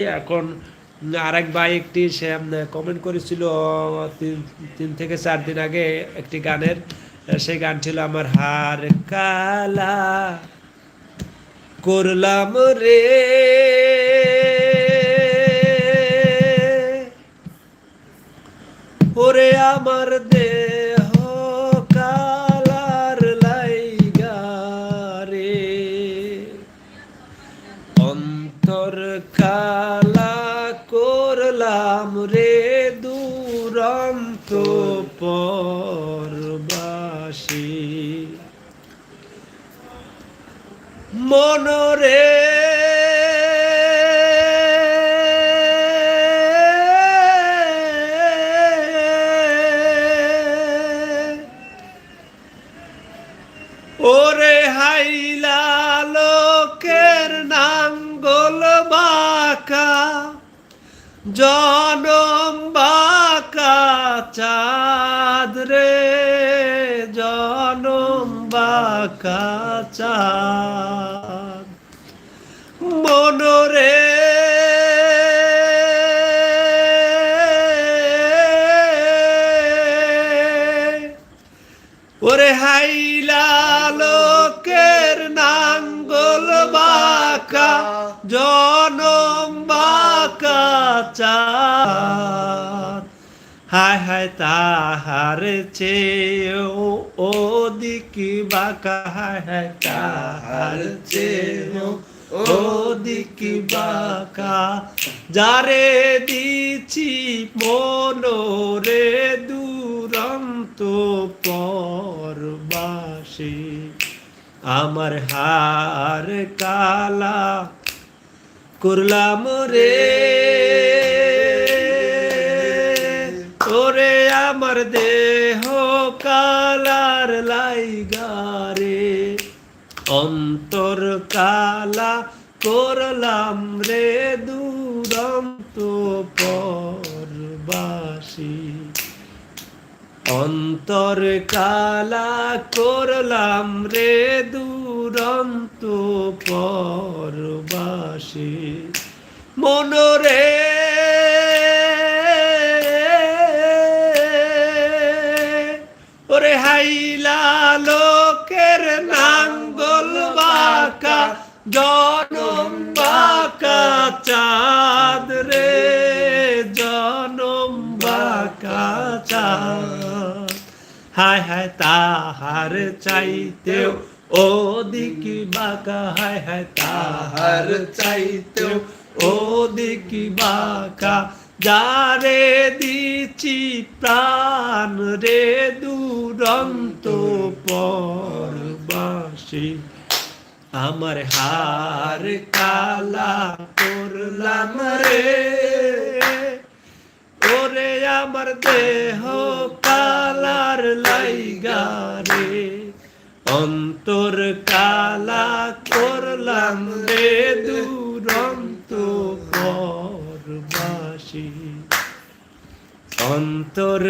এখন আরেক ভাই একটি, সে কমেন্ট করেছিল তিন তিন থেকে চার দিন আগে একটি গানের সেই গান ছিল আমার হার কালা। করলাম রে। ওরে আমার কালার লাইগা রে। অন্তর কালা করলাম রে দুরন্ত পরবাসী। মনরে ওরে হাইলা লোকের নাঙ্গল বাঁকা জনম বাঁকা চাঁদ রে জনম বাঁকা চাঁদ। ওরে হাইলা লোকের নাঙ্গল বাঁকা, জনম বাঁকা চাঁদ। হায় হায় তাহার ও দিকি বাঁকা, হায় হায় তাহার চেয়েও ও দিকি বাঁকা। যারে দিছি মনোরে দুরন্ত পরবাসী আমার হার কালা করলাম রে। ওরে আমার দেহ কালার লাইগা রে। অন্তর কালা করলাম রে দুরন্ত পরবাসী। অন্তর কালা করলাম রে দুরন্ত পরবাসী। মনরে ওরে হাইলা লোকের নাঙ্গল বাঁকা, জনম বাঁকা চাঁদ রে। জনম চাঁদ হায় হায় তাহার চাইতেও ও দিকি বাঁকা। হায় হায় তাহার চাইতেও ও দিকি বাঁকা। যারে দিছি প্রাণ রে দুরন্ত পরবাসী। আমার হার কালা করলাম রে। আমার দেহ কালার লাইগা রে। অন্তর কালা করলাম রে দুরন্ত পরবাসী অন্তর